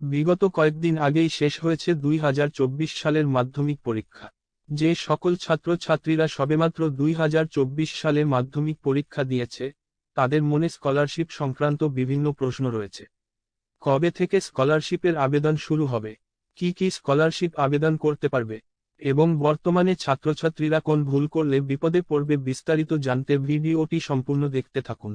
বিগত কয়েকদিন আগেই শেষ হয়েছে দুই হাজার চব্বিশ সালের মাধ্যমিক পরীক্ষা। যে সকল ছাত্রছাত্রীরা সবেমাত্র দুই হাজার চব্বিশ সালে মাধ্যমিক পরীক্ষা দিয়েছে, তাদের মনে স্কলারশিপ সংক্রান্ত বিভিন্ন প্রশ্ন রয়েছে। কবে থেকে স্কলারশিপের আবেদন শুরু হবে? কি কি স্কলারশিপ আবেদন করতে পারবে? এবং বর্তমানে ছাত্রছাত্রীরা কোন ভুল করলে বিপদে পড়বে বিস্তারিত জানতে ভিডিওটি সম্পূর্ণ দেখতে থাকুন।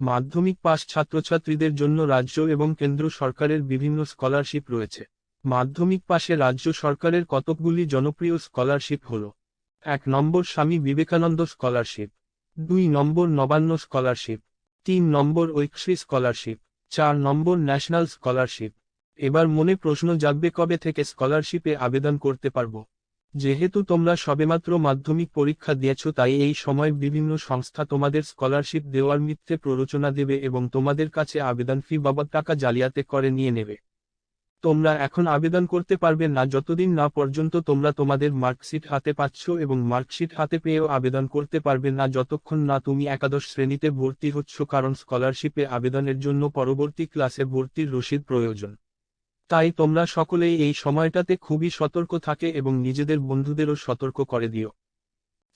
মাধ্যমিক পাশ ছাত্রছাত্রীদের জন্য রাজ্য এবং কেন্দ্র সরকারের বিভিন্ন স্কলারশিপ রয়েছে। মাধ্যমিক পাশে রাজ্য সরকারের কতকগুলি জনপ্রিয় স্কলারশিপ হল, এক নম্বর স্বামী বিবেকানন্দ স্কলারশিপ, দুই নম্বর নবান্ন স্কলারশিপ, তিন নম্বর ঐক্সী স্কলারশিপ, চার নম্বর ন্যাশনাল স্কলারশিপ। এবার মনে প্রশ্ন জাগবে কবে থেকে স্কলারশিপে আবেদন করতে পারব। যেহেতু তোমরা সবেমাত্র মাধ্যমিক পরীক্ষা দিয়েছ, তাই এই সময় বিভিন্ন সংস্থা তোমাদের স্কলারশিপ দেওয়ার মিথ্যে প্ররোচনা দেবে এবং তোমাদের কাছে আবেদন ফি বাবদ টাকা জালিয়াতে করে নিয়ে নেবে। তোমরা এখন আবেদন করতে পারবে না, যতদিন না পর্যন্ত তোমরা তোমাদের মার্কশিট হাতে পাচ্ছ এবং মার্কশিট হাতে পেয়েও আবেদন করতে পারবে না, যতক্ষণ না তুমি একাদশ শ্রেণীতে ভর্তি হচ্ছ, কারণ স্কলারশিপে আবেদনের জন্য পরবর্তী ক্লাসে ভর্তির রসিদ প্রয়োজন। তাই তোমরা সকলেই এই সময়টাতে খুবই সতর্ক থাকে এবং নিজেদের বন্ধুদেরও সতর্ক করে দিও।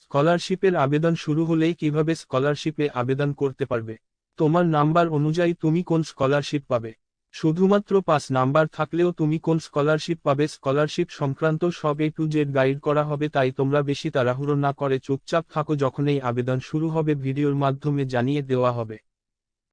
স্কলারশিপের আবেদন শুরু হলেই কীভাবে স্কলারশিপে আবেদন করতে পারবে? তোমার নাম্বার অনুযায়ী তুমি কোন স্কলারশিপ পাবে? শুধুমাত্র পাঁচ নাম্বার থাকলেও তুমি কোন স্কলারশিপ পাবে? স্কলারশিপ সংক্রান্ত সব এ টু জেড গাইড করা হবে, তাই তোমরা বেশি তাড়াহুড়ো না করে চুপচাপ থাকো যখন এই আবেদন শুরু হবে, ভিডিওর মাধ্যমে জানিয়ে দেওয়া হবে।